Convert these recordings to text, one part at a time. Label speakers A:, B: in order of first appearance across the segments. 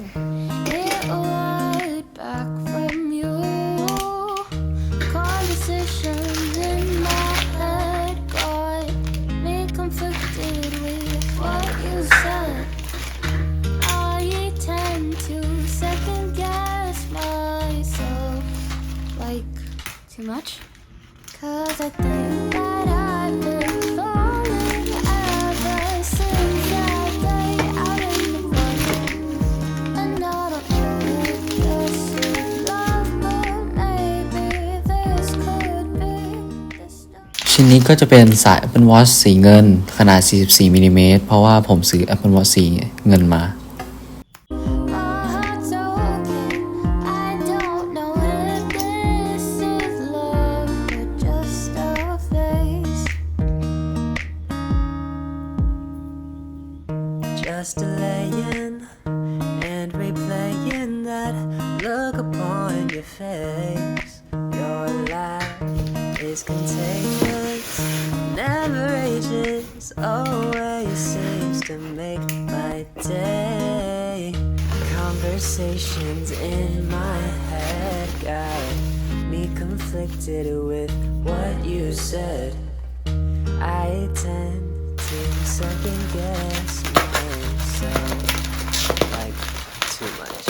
A: hear back from you. In my head got me conflicted with what you said. I tend to second guess myself like too much. Cause I think
B: ชิ้นนี้ก็จะเป็นสาย Apple Watch สีเงิน ขนาด 44มิลลิเมตรเพราะว่าผมซื้อ Apple Watch สีเงินมา
A: My
C: always seems to make my day. Conversations in my head got me conflicted with what you said. I tend to second guess myself like too much.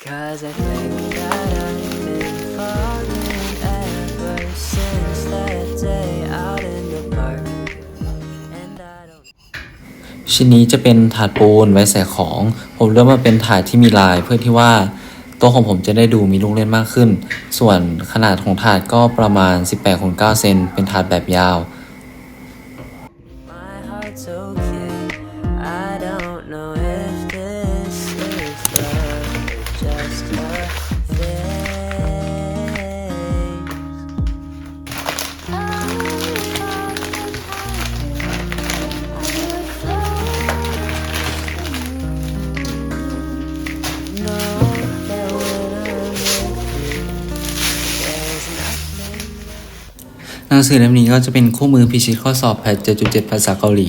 C: Cause I think
B: ชิ้นนี้จะเป็นถาดปูนไว้ใส่ของ ผมเลือกมาเป็นถาดที่มีลาย เพื่อที่ว่าตัวของผมจะได้ดูมีลูกเล่นมากขึ้น ส่วนขนาดของถาดก็ประมาณ 18คูณ9เซนเป็นถาดแบบยาว หนังสือเล่มนี้ก็จะเป็นคู่มือพิชิตข้อสอบแพท7.7 ภาษาเกาหลี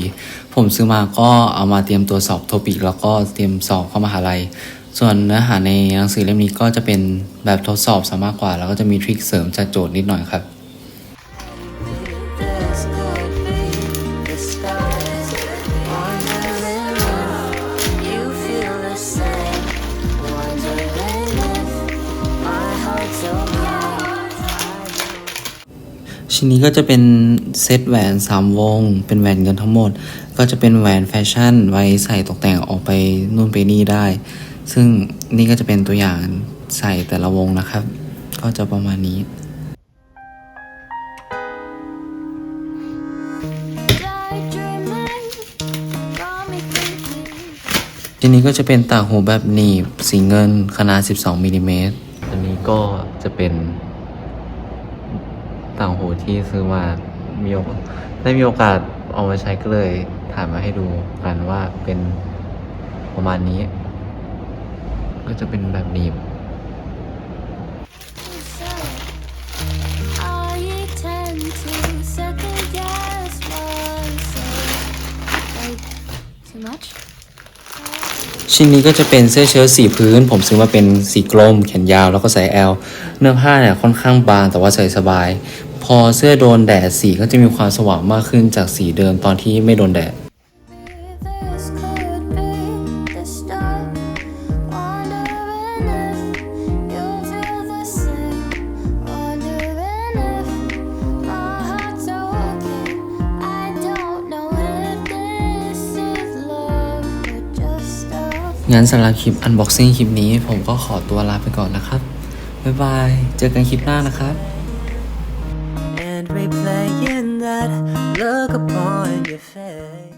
B: ผมซื้อมาก็เอามาเตรียมตัวสอบโทปิก แล้วก็เตรียมสอบเข้ามหาลัย ส่วนเนื้อหาในหนังสือเล่มนี้ก็จะเป็นแบบทดสอบซะมากกว่า แล้วก็จะมีทริคเสริมจากโจทย์นิดหน่อยครับ ชิ้นนี้ก็จะเป็นเซตแหวน 3 วง เป็นแหวนเงินทั้งหมด ก็จะเป็นแหวนแฟชั่น ไว้ใส่ตกแต่งออกไปนู่นไปนี่ได้ ซึ่งนี่ก็จะเป็นตัวอย่างใส่แต่ละวงนะครับ ก็จะประมาณนี้
A: Daydreaming, got me thinking.
B: ชิ้นนี้ก็จะเป็นต่างหูแบบหนีบสีเงินขนาด 12มิลลิเมตรอันนี้ก็จะเป็น ต่างหูที่ซื้อมามีโอกได้มีโอกาสเอามาใช้ก็เลยถ่ายมาให้ดูกันว่าเป็นประมาณนี้ ก็จะเป็นแบบหนีบ
A: I tend to second guess myself. Like, too much?
B: ชิ้นนี้ก็จะเป็นเสื้อเชิ้ตสีพื้น ผมซื้อมาเป็นสีกลมแขนยาวแล้วก็ใส่แอล เนื้อผ้าเนี่ยค่อนข้างบางแต่ว่าใส่สบาย พอเสื้อโดนแดดสีก็จะมีความสว่างมากขึ้นจากสีเดิมตอนที่ไม่โดนแดด งั้นสำหรับคลิป unboxing คลิปนี้ผมก็ขอตัวลาไปก่อนนะครับ บ๊ายบาย เจอกันคลิปหน้านะครับ look upon your face.